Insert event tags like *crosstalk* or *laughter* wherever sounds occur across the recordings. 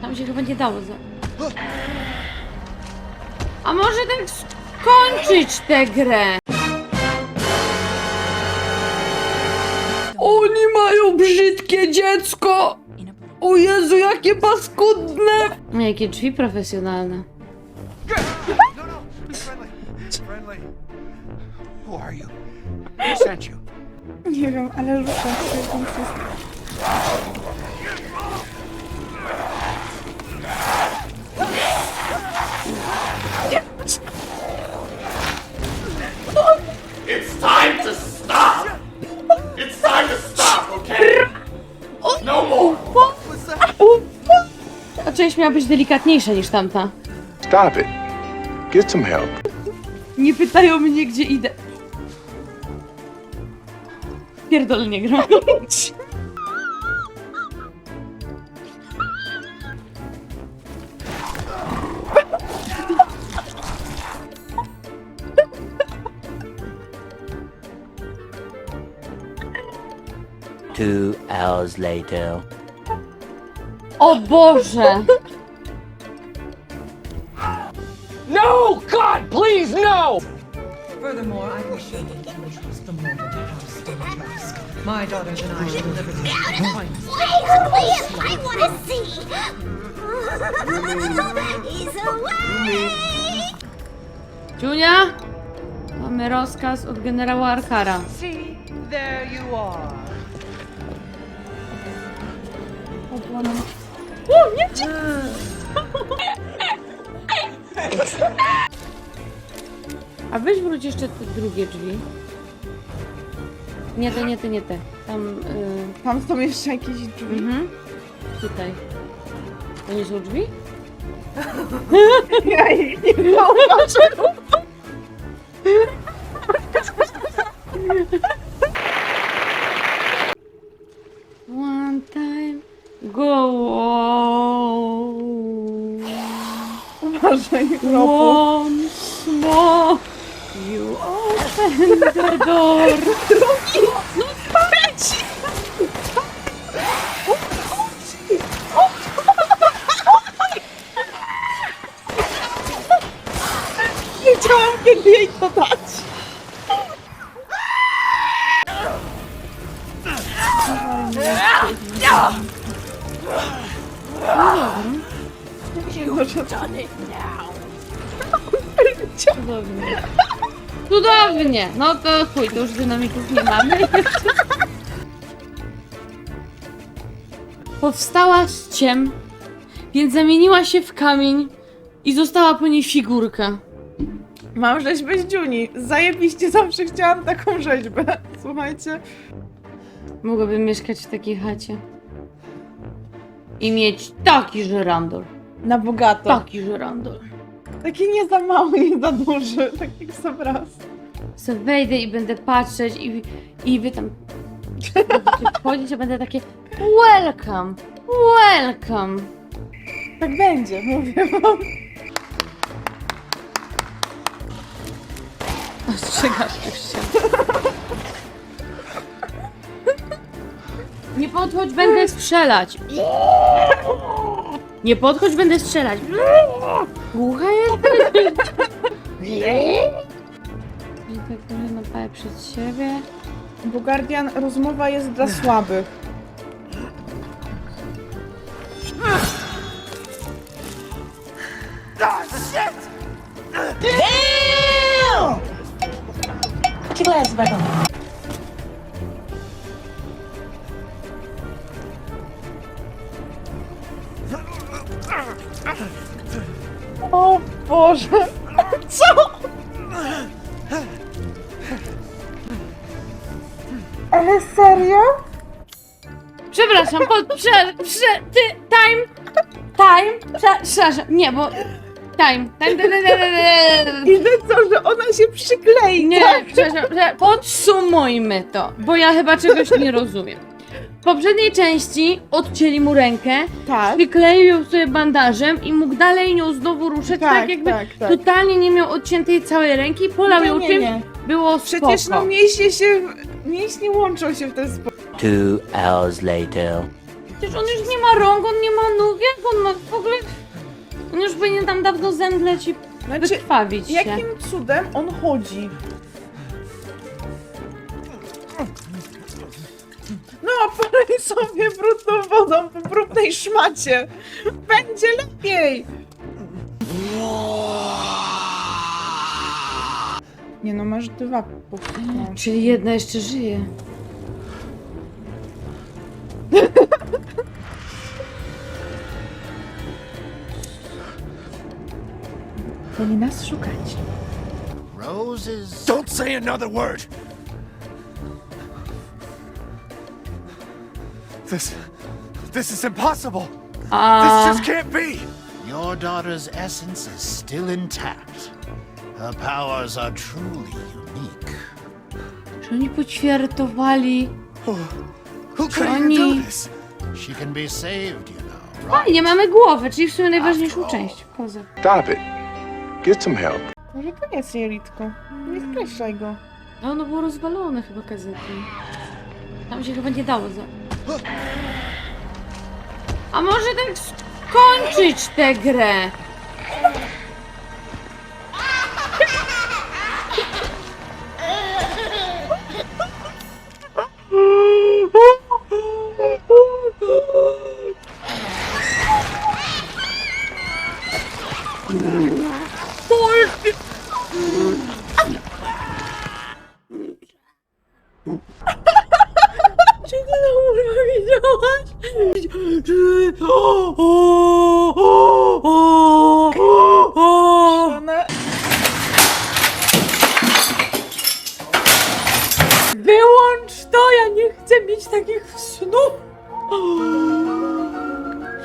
Tam się chyba nie dało za... A może tak skończyć tę grę? Oni mają brzydkie dziecko! O Jezu, jakie paskudne! Jakie drzwi profesjonalne. Nie wiem, ale ruszam część miała być delikatniejsza niż tamta. Stop it. Get some help. Nie pytają mnie, gdzie idę. Pierdolę nie gram. Two hours later. O Boże! Furthermore, I appreciate that you would trust the mortal to house Dimitrescu. My daughters and I will deliver the appointments. Please, I want to see. He's away. Junia? Mamy rozkaz od generała Arkara. See, there you are. *laughs* A weź wróć jeszcze te drugie drzwi. Nie te, nie te, nie te. Tam, y, Tam są jeszcze jakieś drzwi. mhm. Tutaj. To nie są drzwi? Ja ich nie zauważyłam. One time, go Uważaj, Robu. Once more, you open the door. No patrz! Wiedziałam, kiedy jej to dać. Cudownie. Cudownie! No to chuj, to już dynamików nie mamy. Powstała z ciem, więc zamieniła się w kamień i została po niej figurka. Mam rzeźbę z Juni. Zajebiście zawsze chciałam taką rzeźbę. Słuchajcie. Mogłabym mieszkać w takiej chacie. I mieć taki żerandol. Na bogato. Taki żerandol. Taki nie za mały, nie za duży. Taki w sam raz. Se wejdę i będę patrzeć i, i wy tam będziecie wchodzić, a będę takie welcome, welcome. Tak będzie, mówię wam. Ostrzegasz już się. Nie podchodź, będę strzelać. Nie podchodź, będę strzelać. Głucha jesteś? I tak trochę napalę przed siebie. Bo Guardian, rozmowa jest dla słabych. O Boże! *laughs* Co? Ale serio? Przepraszam, pod, prze, prze, ty, time, time, prze, przepraszam, nie, bo, time, time, time, time, time, time. I to co, że ona się przyklei, Nie, tak? przepraszam, prze- podsumujmy to, bo ja chyba czegoś nie rozumiem. W poprzedniej części odcięli mu rękę, Tak. przykleił ją sobie bandażem i mógł dalej nią znowu ruszać, tak, Tak, jakby tak, tak. totalnie nie miał odciętej całej ręki, polał Nie, ją czymś, było Przecież spoko. no mięśnie się, w- mięśnie łączą się w ten sposób. Two hours later. Przecież on już nie ma rąk, on nie ma nóg, jak on ma w powinien tam dawno zemdleć i Znaczy, wykrwawić się. jakim cudem on chodzi? No, polej sobie brudną wodą po brudnej szmacie. Będzie lepiej. Nie no, masz dwa powtórki. Czyli jedna jeszcze żyje. Mieli nas szukać. Roses. Don't say another word! This. This is impossible! This A just can't be! Your daughter's essence is still intact. Her powers are truly unique. czy oni poćwiartowali? Who could even do Johnny. this? She can be saved, you know. A, nie mamy głowy, czyli w sumie najważniejszą część. Kozak. Stop it. Get some help. Może koniec, Jelitko. Nie skreślaj go. A ono było rozwalone chyba gazety. Tam się chyba nie dało za... A może tak skończyć tę grę? Czy *laughs* ty to kurwa widziałaś? Ona... Wyłącz to, ja nie chcę mieć takich snów!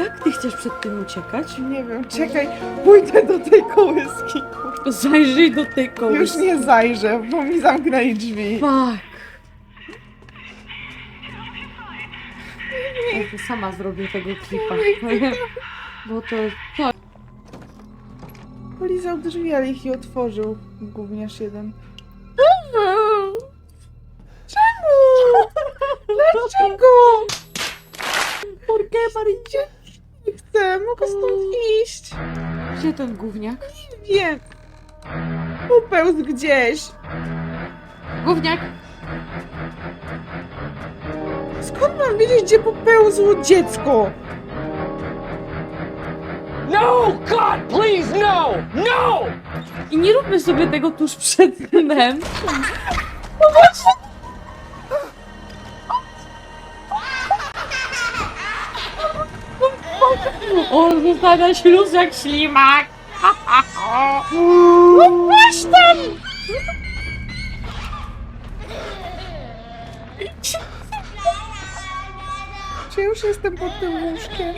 Jak ty chcesz przed tym uciekać? Nie wiem, czekaj, pójdę do tej kołyski. Zajrzyj do tej Już kołyski. nie zajrzę, bo mi zamknęli drzwi. Fuck. Ja to sama zrobię tego klipa. Bo to... to Polizał drzwi, ale ich nie otworzył. Gówniarz jeden. Dlaczego? ¿Por qué, Maricie? Nie chcę, mogę stąd iść. Gdzie ten gówniak? Wiem. Upełzł gdzieś. Gówniak? Skąd mam wiedzieć, gdzie popełzło dziecko? I nie róbmy sobie tego tuż przed snem. On wypada śluz jak ślimak. *laughs* Masz tam! Czy już jestem pod tym łóżkiem?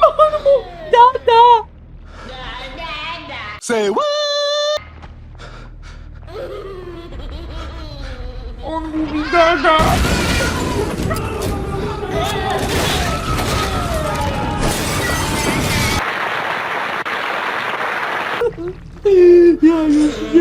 *laughs* Dada! Say what? On mówi dada. Ja